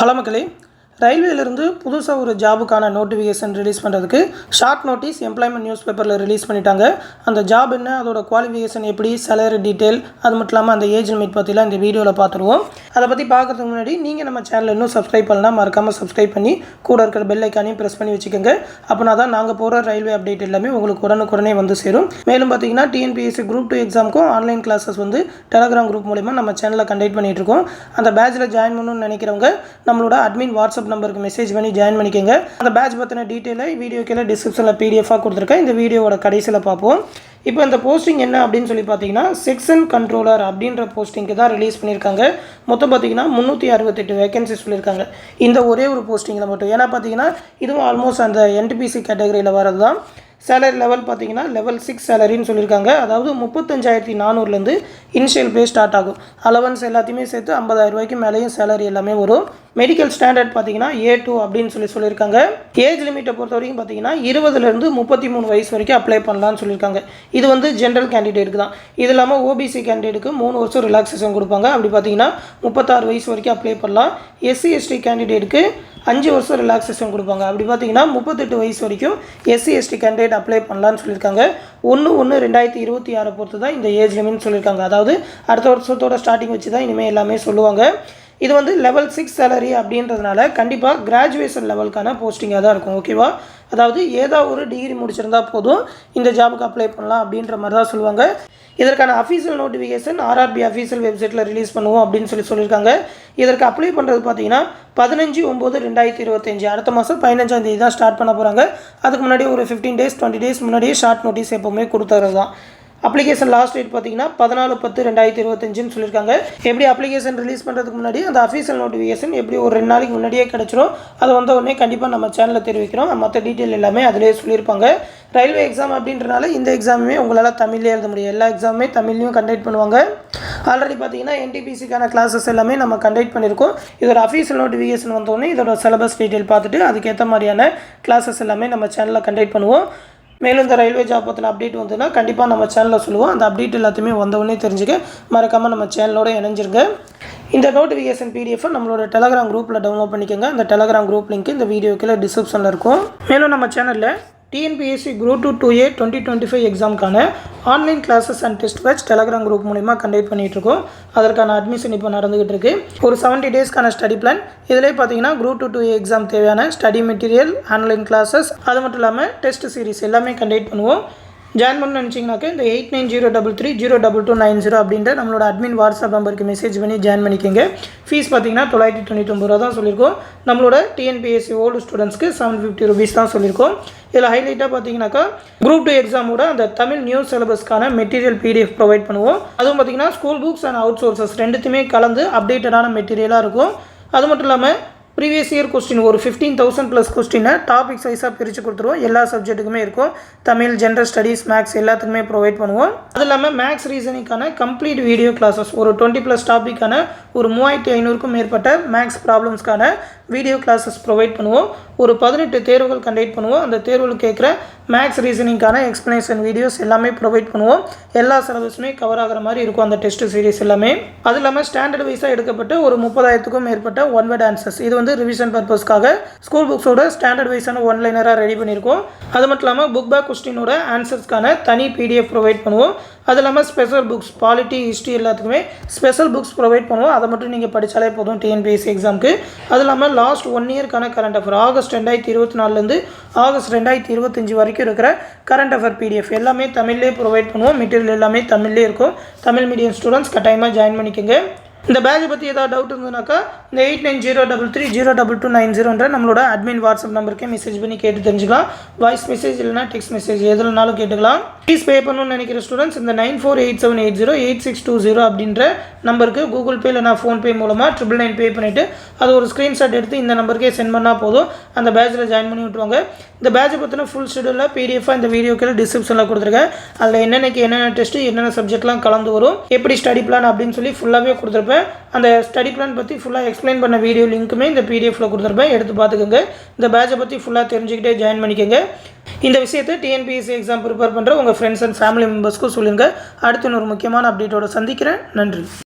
Hello மக்களே ரயில்வேலேருந்து புதுசாக ஒரு ஜாபுக்கான நோட்டிஃபிகேஷன் ரிலீஸ் பண்ணுறதுக்கு ஷார்ட் நோட்டீஸ் எம்ப்ளாய்மெண்ட் நியூஸ் பேப்பரில் ரிலீஸ் பண்ணிட்டாங்க. அந்த ஜாப் என்ன அதோட குவாலிஃபிகேஷன் எப்படி சேலரி டீட்டெயில் அது மட்டும் இல்லாமல் அந்த ஏஜ் லிமிட் பற்றிலாம் இந்த வீடியோவில் பார்த்துருவோம். அதை பற்றி பார்க்குறதுக்கு முன்னாடி நீங்கள் நம்ம சேனல் இன்னும் சப்ஸ்கிரைப் பண்ணலாம் மறக்காமல் சப்ஸ்கிரைப் பண்ணி கூட இருக்கிற பெல் ஐக்கானையும் ப்ரெஸ் பண்ணி வச்சுக்கோங்க. அப்படின்னா தான் நாங்கள் போகிற ரயில்வே அப்டேட் எல்லாமே உங்களுக்கு உடனுக்குடனே வந்து சேரும். மேலும் பார்த்தீங்கன்னா டிஎன்பிஎஸ்சி குரூப் டூ எக்ஸாமுக்கும் ஆன்லைன் கிளாஸஸ் வந்து டெலகிராம் குரூப் மூலிமா நம்ம சேனலில் கண்டக்ட் பண்ணிகிட்ருக்கோம் இருக்கோம். அந்த பேட்சில் ஜாயின் பண்ணணும்னு நினைக்கிறவங்க நம்மளோட அட்மின் வாட்ஸ்அப் நம்பருக்கு மெசேஜ் பண்ணி ஜாயின் பண்ணிக்கோங்க. அந்த பேட்ச் பற்றின டீட்டெயிலை வீடியோ கீழே டிஸ்கிரிப்ஷனில் பிடிஎஃபாக கொடுத்துருக்கேன். இந்த வீடியோவோட கடைசியில் பார்ப்போம். இப்போ இந்த போஸ்டிங் என்ன அப்படின்னு சொல்லி பார்த்தீங்கன்னா செக்ஷன் கண்ட்ரோலர் அப்படின்ற போஸ்டிங்க்கு தான் ரிலீஸ் பண்ணியிருக்காங்க. மொத்தம் பார்த்தீங்கன்னா முந்நூற்றி அறுபத்தெட்டு வேகன்சிஸ் சொல்லியிருக்காங்க. இந்த ஒரே ஒரு போஸ்டிங்கில் மட்டும். ஏன்னா பார்த்தீங்கன்னா இதுவும் ஆல்மோஸ்ட் அந்த என்டிபிசி கேட்டகரியில் வரது தான் சேலரி லெவல் பார்த்தீங்கன்னா லெவல் சிக்ஸ் சேலரின்னு சொல்லியிருக்காங்க. அதாவது முப்பத்தஞ்சாயிரத்தி நானூறுலேருந்து இனிஷியல் பே ஸ்டார்ட் ஆகும். அலவன்ஸ் எல்லாத்தையுமே சேர்த்து ஐம்பதாயிரம் ரூபாய்க்கு மேலேயும் சேலரி எல்லாமே வரும். மெடிக்கல் ஸ்டாண்டர்ட் பார்த்தீங்கன்னா ஏ டூ அப்படின்னு சொல்லி சொல்லியிருக்காங்க. ஏஜ் லிமிட்டை பொறுத்த வரைக்கும் பார்த்தீங்கன்னா இருபதுலேருந்து முப்பத்தி மூணு வயசு வரைக்கும் அப்ளை பண்ணலான்னு சொல்லியிருக்காங்க. இது வந்து ஜென்ரல் கேண்டிடேட்டுக்கு தான். இது இல்லாமல் ஓபிசி கேண்டிடேட்டுக்கு மூணு வருஷம் ரிலாக்ஸேஷன் கொடுப்பாங்க. அப்படி பார்த்தீங்கன்னா முப்பத்தாறு வயசு வரைக்கும் அப்ளை பண்ணலாம். எஸ்சி எஸ்டி கேண்டிடேட்டுக்கு அஞ்சு வருஷம் ரிலாக்ஸேஷன் கொடுப்பாங்க. அப்படி பார்த்தீங்கன்னா முப்பத்தெட்டு வயசு வரைக்கும் எஸ்சி எஸ்டி கேண்டிடேட் அப்ளை பண்ணலான்னு சொல்லியிருக்காங்க. ஒன்று ஒன்று ரெண்டாயிரத்தி இருபத்தி ஆறை பொறுத்து தான் இந்த ஏஜ் லிமிட்னு சொல்லியிருக்காங்க. அதாவது அடுத்த வருஷத்தோட ஸ்டார்டிங் வச்சு தான் இனிமேல் எல்லாமே சொல்லுவாங்க. இது வந்து லெவல் சிக்ஸ் சேலரி அப்படின்றதுனால கண்டிப்பாக கிராஜுவேஷன் லெவலுக்கான போஸ்டிங்காக தான் இருக்கும் ஓகேவா அதாவது ஏதோ ஒரு டிகிரி முடிச்சிருந்தா போதும் இந்த ஜாபுக்கு அப்ளை பண்ணலாம் அப்படின்ற மாதிரி தான் சொல்லுவாங்க. இதற்கான அஃபீஷியல் நோட்டிஃபிகேஷன் ஆர்ஆர்பி அஃபீஷியல் வெப்சைட்டில் ரிலீஸ் பண்ணுவோம் அப்படின்னு சொல்லி சொல்லியிருக்காங்க. இதற்கு அப்ளை பண்ணுறது பார்த்தீங்கன்னா பதினஞ்சு ஒம்பது ரெண்டாயிரத்தி இருபத்தஞ்சு அடுத்த மாதம் பதினஞ்சாம் தேதி தான் ஸ்டார்ட் பண்ண போகிறாங்க அதுக்கு முன்னாடி ஒரு ஃபிஃப்டீன் டேஸ் டுவெண்ட்டி டேஸ் முன்னாடியே ஷார்ட் நோட்டீஸ் எப்போவுமே கொடுத்துறது தான் அப்ளிகேஷன் லாஸ்ட் டேட் பார்த்தீங்கன்னா பதினாலு பத்து ரெண்டாயிரத்தி இருபத்தஞ்சுன்னு சொல்லியிருக்காங்க. எப்படி அப்ளிகேஷன் ரிலீஸ் பண்ணுறதுக்கு முன்னாடி அந்த அஃபீஷியல் நோட்டிஃபிகேஷன் எப்படி ஒரு ரெண்டு நாளைக்கு முன்னாடியே கிடச்சிரும் அது வந்த உடனே கண்டிப்பாக நம்ம சேனலில் தெரிவிக்கிறோம். மற்ற டீட்டெயில் எல்லாமே அதிலே சொல்லியிருப்பாங்க. ரயில்வே எக்ஸாம் அப்படின்றனால இந்த எக்ஸாமுமே உங்களால் தமிழ்லேயே எழுத முடியும் எல்லா எக்ஸாமுமே தமிழ்லையும் கண்டக்ட் பண்ணுவாங்க. ஆல்ரெடி பார்த்தீங்கன்னா என்டிபிசிக்கான கிளாஸஸ் எல்லாமே நம்ம கண்டக்ட் பண்ணியிருக்கோம். இதோட அஃபீஷியல் நோட்டிஃபிகேஷன் வந்தோடனே இதோட சிலபஸ் டீட்டெயில் பார்த்துட்டு அதுக்கேற்ற மாதிரியான கிளாஸஸ் எல்லாமே நம்ம சேனலில் கண்டக்ட் பண்ணுவோம். மேலும் இந்த ரயில்வே ஜாப் பற்றின அப்டேட் வந்ததுன்னா கண்டிப்பாக நம்ம சேனலில் சொல்லுவோம். அந்த அப்டேட் எல்லாத்தையுமே வந்தவொடனே தெரிஞ்சுக்க. மறக்காமல் நம்ம சேனலோட இணைஞ்சிருங்க. இந்த நோட்டிஃபிகேஷன் பிடிஎஃப் நம்மளோட டெலகிராம் குரூப்பில் டவுன்லோட் பண்ணிக்கோங்க. அந்த டெலகிராம் குரூப் லிங்க் இந்த வீடியோக்கில் டிஸ்கிரிப்ஷனில் இருக்கும். மேலும் நம்ம சேனலில் TNPSC group two two A twenty twenty five எக்ஸாமுக்கான online classes and test batch Telegram group மூலிமா கண்டக்ட் பண்ணிகிட்ருக்கோம் இருக்கோம் அதற்கான அட்மிஷன் இப்போ நடந்துகிட்டு இருக்கு ஒரு செவன்ட்டி டேஸ்க்கான ஸ்டடி பிளான் இதிலே பார்த்தீங்கன்னா group two two A exam தேவையான ஸ்டடி மெட்டீரியல் ஆன்லைன் கிளாஸஸ் அது மட்டும் இல்லாமல் டெஸ்ட் சீரிஸ் எல்லாமே கண்டக்ட் பண்ணுவோம். ஜாயின் பண்ண நினச்சிங்கனாக்கா இந்த eight nine zero double three zero double two nine zero அப்படின்ற நம்மளோட அட்மின் வாட்ஸ்அப் நம்பருக்கு மெசேஜ் பண்ணி ஜாயின் பண்ணிக்கோங்க. ஃபீஸ் பார்த்தீங்கன்னா தொள்ளாயிரத்தி தொண்ணூற்றி ரூபா தான் சொல்லியிருக்கோம் நம்மளோட டிஎன்பிஎஸ்சி ஓல்டு ஸ்டூடெண்ட்ஸ்க்கு செவன் ஃபிஃப்டி ருபீஸ் தான் சொல்லியிருக்கோம் இதில் ஹைலைட்டாக பார்த்தீங்கன்னாக்கா குரூப் டூ எக்ஸாமோட அந்த Tamil new சிலபஸ்க்கான material PDF provide பண்ணுவோம். அதுவும் பார்த்தீங்கன்னா school books and out sources ரெண்டுத்தையுமே கலந்து அப்டேட்டடான மெட்டீரியலாக இருக்கும். அது மட்டும் இல்லாமல் ப்ரீவியஸ் இயர் கொஸ்டின் ஒரு ஃபிஃப்டீன் தௌசண்ட் ப்ளஸ் கொஸ்டினை டாபிக் வைஸாக பிரித்து கொடுத்துருவோம். எல்லா சப்ஜெக்ட்டுக்குமே இருக்கும். தமிழ் ஜென்ரல் ஸ்டடீஸ் மேக்ஸ் எல்லாத்துக்குமே ப்ரொவைட் பண்ணுவோம். அது இல்லாமல் மேக்ஸ் ரீசனிங்கான கம்ப்ளீட் வீடியோ கிளாஸஸ் ஒரு டுவெண்ட்டி ப்ளஸ் டாப்பிக்கான ஒரு மூவாயிரத்தி ஐநூறுக்கும் மேற்பட்ட மேக்ஸ் ப்ராப்ளம்ஸ்க்கான வீடியோ கிளாஸஸ் ப்ரொவைட் பண்ணுவோம். ஒரு பதினெட்டு தேர்வுகள் கண்டக்ட் பண்ணுவோம். அந்த தேர்வுகள் கேட்குற மேக்ஸ் ரீசனிங்கான எக்ஸ்ப்ளனேஷன் வீடியோஸ் எல்லாமே ப்ரொவைட் பண்ணுவோம். எல்லா சிலபஸுமே கவர் ஆகிற மாதிரி இருக்கும் அந்த டெஸ்ட் சீரிஸ் எல்லாமே. அது இல்லாமல் ஸ்டாண்டர்ட் வைஸாக எடுக்கப்பட்டு ஒரு முப்பதாயிரத்துக்கும் மேற்பட்ட ஒன் வேர்ட் ஆன்சர்ஸ் இது வந்து ரிவிஷன் பர்பஸ்க்காக ஸ்கூல் புக்ஸோட ஸ்டாண்டர்ட் வைஸான ஒன் லைனராக ரெடி பண்ணியிருக்கோம். அது மட்டும் இல்லாமல் புக் பேக் கொஸ்டினோட ஆன்சர்ஸ்க்கான தனி பிடிஎஃப் ப்ரொவைட் பண்ணுவோம். அது இல்லாமல் ஸ்பெஷல் புக்ஸ் பாலிட்டி ஹிஸ்ட்ரி எல்லாத்துக்குமே ஸ்பெஷல் புக்ஸ் ப்ரொவைட் பண்ணுவோம். அதை மட்டும் நீங்கள் படித்தாலே போதும் டிஎன்பிஎஸ்சி எக்ஸாமுக்கு அது இல்லாமல் லாஸ்ட் ஒன் இயர்க்கான கரண்ட் அஃபேர் ஆகஸ்ட் ரெண்டாயிரத்தி இருபத்தி நாலுலேருந்து ஆகஸ்ட் ரெண்டாயிரத்தி இருபத்தஞ்சி வரைக்கும் இருக்கிற கரண்ட் அஃபேர் பிடிஎஃப் எல்லாமே தமிழ்லேயே ப்ரொவைட் பண்ணுவோம். மெட்டீரியல் எல்லாமே தமிழ்லேயே இருக்கும். தமிழ் மீடியம் ஸ்டூடெண்ட்ஸ் கட்டாயமாக ஜாயின் பண்ணிக்கோங்க. இந்த பேட்ச் பற்றி ஏதாவது டவுட் இருந்ததுனாக்கா இந்த eight nine zero double three zero double two nine ஜீரோன்ற நம்மளோட அட்மின் வாட்ஸ்அப் நம்பருக்கே மெசேஜ் பண்ணி கேட்டு தெரிஞ்சுக்கலாம். வாய்ஸ் மெசேஜ் இல்லைனா டெக்ஸ்ட் மெசேஜ் எதுலனாலும் கேட்டுக்கலாம். ஃபீஸ் பே பண்ணணும்னு நினைக்கிற ஸ்டூடெண்ட்ஸ் இந்த nine four eight seven eight zero eight six two zero அப்படின்ற நம்பருக்கு கூகுள் பே இல்லைனா ஃபோன்பே மூலமாக ட்ரிபிள் நைன் பே பண்ணிவிட்டு அது ஒரு ஸ்க்ரீன்ஷாட் எடுத்து இந்த நம்பருக்கே சென்ட் பண்ணால் போதும். அந்த பேட்சில் ஜாயின் பண்ணி விட்டுருவாங்க. இந்த பேட்சை பற்றின ஃபுல் ஷெடியூலில் பிடிஎஃபாக இந்த வீடியோக்கில் டிஸ்கிரிப்ஷனில் கொடுத்துருக்கேன். அதில் என்னென்னக்கு என்னென்ன டெஸ்ட்டு என்னென்ன சப்ஜெக்ட்லாம் கலந்து வரும் எப்படி ஸ்டடி பிளான் அப்படின்னு சொல்லி ஃபுல்லாகவே கொடுத்துருப்பேன். அந்த ஸ்டடி பிளான் பற்றி ஃபுல்லாக எக்ஸ்பிளைன் பண்ண வீடியோ லிங்க்குமே இந்த பிடிஎஃபில் கொடுத்துருப்பேன். எடுத்து பார்த்துக்கோங்க. இந்த பேட்சை பற்றி ஃபுல்லாக தெரிஞ்சுக்கிட்டே ஜாயின் பண்ணிக்கோங்க. இந்த விஷயத்தை டிஎன்பிஎஸ்சி எக்ஸாம் ப்ரிப்பேர் பண்ணுற உங்கள் ஃப்ரெண்ட்ஸ் அண்ட் ஃபேமிலி மெம்பர்ஸ்க்கும் சொல்லுங்கள் அடுத்து இன்னொரு முக்கியமான அப்டேட்டோட சந்திக்கிறேன். நன்றி.